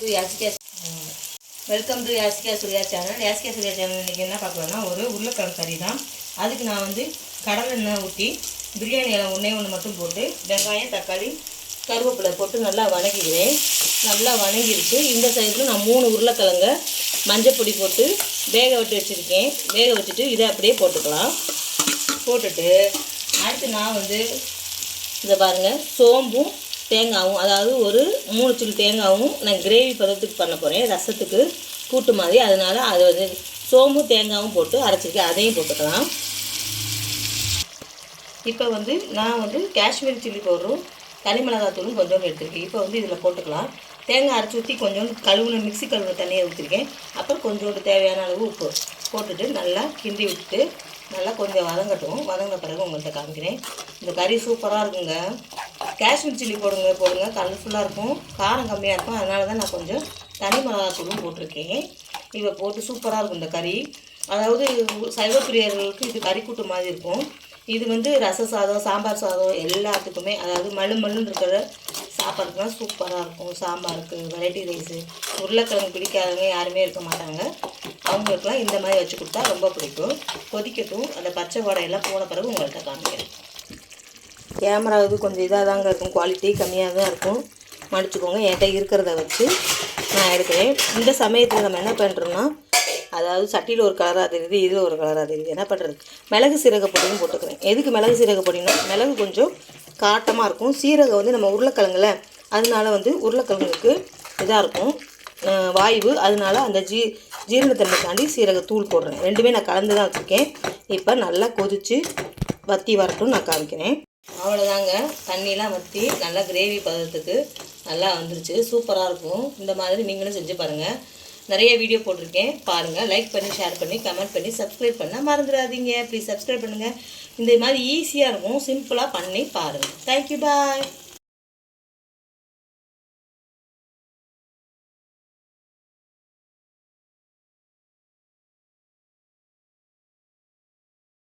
To Yashika welcome to Yashika Surya channel Yashika Surya channel இன்றைக்கி என்ன பார்க்கலாம்னா ஒரு உருளைக்கிழங்கு கறி தான். அதுக்கு நான் வந்து கடலை எண்ணெய் ஊற்றி பிரியாணி இலை ஒன்றே ஒன்று மட்டும் போட்டு வெங்காயம் தக்காளி கருவேப்பிலை போட்டு நல்லா வணக்கிக்கிறேன். நல்லா வணங்கிருச்சு. இந்த சைடில் நான் மூணு உருளைக்கிழங்க மஞ்சப்பொடி போட்டு வேக விட்டு வச்சுருக்கேன். வேக வச்சுட்டு இதை அப்படியே போட்டுக்கலாம். போட்டுட்டு அடுத்து நான் வந்து இதை பாருங்கள் சோம்பும் தேங்காவும் அதாவது ஒரு மூணு சில்லு தேங்காவும் நான் கிரேவி பதத்துக்கு பண்ண போகிறேன் ரசத்துக்கு கூட்டு மாதிரி. அதனால் அது வந்து சோம்பு தேங்காவும் போட்டு அரைச்சிருக்கேன். அதையும் போட்டுக்கலாம். இப்போ வந்து நான் வந்து காஷ்மீரி சில்லி பவுடரும் தனி மிளகாத்தூளும் கொஞ்சோண்டு எடுத்திருக்கேன். இப்போ வந்து இதில் போட்டுக்கலாம். தேங்காய் அரைச்சி ஊற்றி கொஞ்சோண்டு கழுவுன மிக்சி கழுவுன தண்ணியை ஊற்றிருக்கேன் அப்புறம் கொஞ்சோண்டு தேவையான அளவு உப்பு போட்டுட்டு நல்லா கிண்டி விட்டு நல்லா கொஞ்சம் வதங்கட்டும். வதங்கின பிறகு உங்கள்கிட்ட காமிக்கிறேன். இந்த கறி சூப்பராக இருக்குங்க. காஷ்மீர் சில்லி போடுங்க போடுங்க. கலர்ஃபுல்லாக இருக்கும். காரம் கம்மியாக இருக்கும். அதனால தான் நான் கொஞ்சம் தனி மிளகாத்தூளும் போட்டிருக்கேன். இதை போட்டு சூப்பராக இருக்கும் இந்த கறி. அதாவது சைவ பிரியர்களுக்கு இது கறி கூட்டு மாதிரி இருக்கும். இது வந்து ரச சாதம் சாம்பார் சாதம் எல்லாத்துக்குமே அதாவது மழு மழுன்னு இருக்கிற சாப்பாடுக்குலாம் சூப்பராக இருக்கும். சாம்பாருக்கு வெரைட்டி ரைஸு உருளைக்கிழங்கு பிடிக்காதவங்க யாருமே இருக்க மாட்டாங்க. அவங்களுக்குலாம் இந்த மாதிரி வச்சு கொடுத்தா ரொம்ப பிடிக்கும். கொதிக்கட்டும். அந்த பச்சை வடையெல்லாம் போன பிறகு உங்கள்கிட்ட காமிக்கிறேன். கேமரா இது கொஞ்சம் இதாக தாங்க இருக்கும். குவாலிட்டி கம்மியாக தான் இருக்கும். மடிச்சுக்கோங்க. என்கிட்ட இருக்கிறத வச்சு நான் எடுக்கிறேன். இந்த சமயத்தில் நம்ம என்ன பண்ணுறோம்னா அதாவது சட்டியில் ஒரு கலராக தெரியுது இதில் ஒரு கலராக தெரியுது. என்ன பண்ணுறது மிளகு சீரக பொடியும் போட்டுக்கிறேன். எதுக்கு மிளகு சீரக பொடினா மிளகு கொஞ்சம் காட்டமாக இருக்கும். சீரகம் வந்து நம்ம உருளைக்கிழங்குல அதனால வந்து உருளைக்கிழங்குக்கு இதாக இருக்கும். வாய்வு. அதனால அந்த ஜீ ஜீரணத்தன்மைக்காண்டி சீரக தூள் போடுறேன். ரெண்டுமே நான் கலந்து தான் வச்சுருக்கேன். இப்போ நல்லா கொதித்து வத்தி வரட்டும் நான் காமிக்கிறேன். அவ்வளோதாங்க தண்ணிலாம் வற்றி நல்லா கிரேவி பதத்துக்கு நல்லா வந்துருச்சு. சூப்பராக இருக்கும். இந்த மாதிரி நீங்களும் செஞ்சு பாருங்கள் நிறைய வீடியோ போட்டிருக்கேன். பாருங்கள் லைக் பண்ணி ஷேர் பண்ணி கமெண்ட் பண்ணி சப்ஸ்கிரைப் பண்ண மறந்துடாதீங்க. ப்ளீஸ் சப்ஸ்கிரைப் பண்ணுங்கள் இந்த மாதிரி ஈஸியாக இருக்கும். சிம்பிளாக பண்ணி பாருங்கள் தேங்க்யூ பாய்